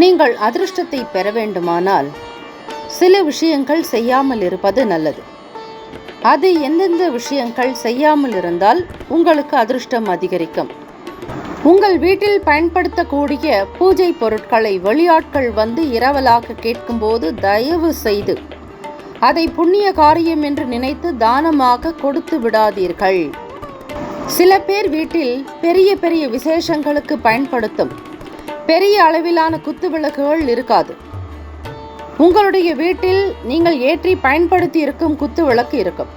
நீங்கள் அதிர்ஷ்டத்தை பெற வேண்டுமானால் சில விஷயங்கள் செய்யாமல் இருப்பது நல்லது. அது எந்தெந்த விஷயங்கள் செய்யாமல் இருந்தால் உங்களுக்கு அதிர்ஷ்டம் அதிகரிக்கும். உங்கள் வீட்டில் பயன்படுத்தக்கூடிய பூஜை பொருட்களை வெளியாட்கள் வந்து இரவலாக கேட்கும்போது தயவு செய்து அதை புண்ணிய காரியம் என்று நினைத்து தானமாக கொடுத்து விடாதீர்கள். சில பேர் வீட்டில் பெரிய பெரிய விசேஷங்களுக்கு பயன்படுத்தும் பெரிய அளவிலான குத்து விளக்குகள் இருக்காது. உங்களுடைய வீட்டில் நீங்கள் ஏற்றி பயன்படுத்தி இருக்கும் குத்து விளக்கு இருக்கும்.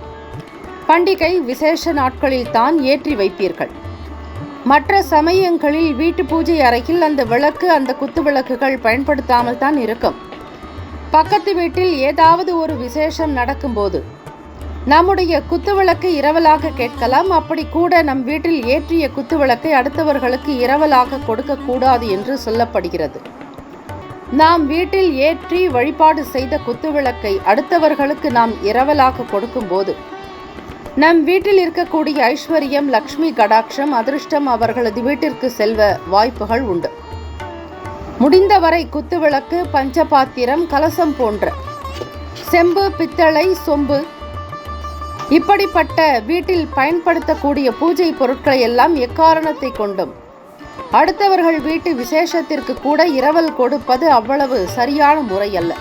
பண்டிகை விசேஷ நாட்களில் தான் ஏற்றி வைப்பீர்கள். மற்ற சமயங்களில் வீட்டு பூஜை அறையில் அந்த விளக்கு அந்த குத்து விளக்குகள் பயன்படுத்தாமல் தான் இருக்கும். பக்கத்து வீட்டில் ஏதாவது ஒரு விசேஷம் நடக்கும்போது நம்முடைய குத்துவிளக்கு இரவலாக கேட்கலாம். அப்படி கூட நம் வீட்டில் ஏற்றிய குத்துவிளக்கை அடுத்தவர்களுக்கு இரவலாக கொடுக்கக்கூடாது என்று சொல்லப்படுகிறது. நாம் வீட்டில் ஏற்றி வழிபாடு செய்த குத்துவிளக்கை அடுத்தவர்களுக்கு நாம் இரவலாக கொடுக்கும்போது நம் வீட்டில் இருக்கக்கூடிய ஐஸ்வர்யம் லக்ஷ்மி கடாட்சம் அதிர்ஷ்டம் அவர்களது வீட்டிற்கு செல்வ வாய்ப்புகள் உண்டு. முடிந்தவரை குத்துவிளக்கு பஞ்சபாத்திரம் கலசம் போன்ற செம்பு பித்தளை சொம்பு இப்படிப்பட்ட வீட்டில் பயன்படுத்தக்கூடிய பூஜை பொருட்களை எல்லாம் எக்காரணத்தை கொண்டும்? அடுத்தவர்கள் வீட்டு விசேஷத்திற்கு கூட இரவல் கொடுப்பது அவ்வளவு சரியான முறையல்ல.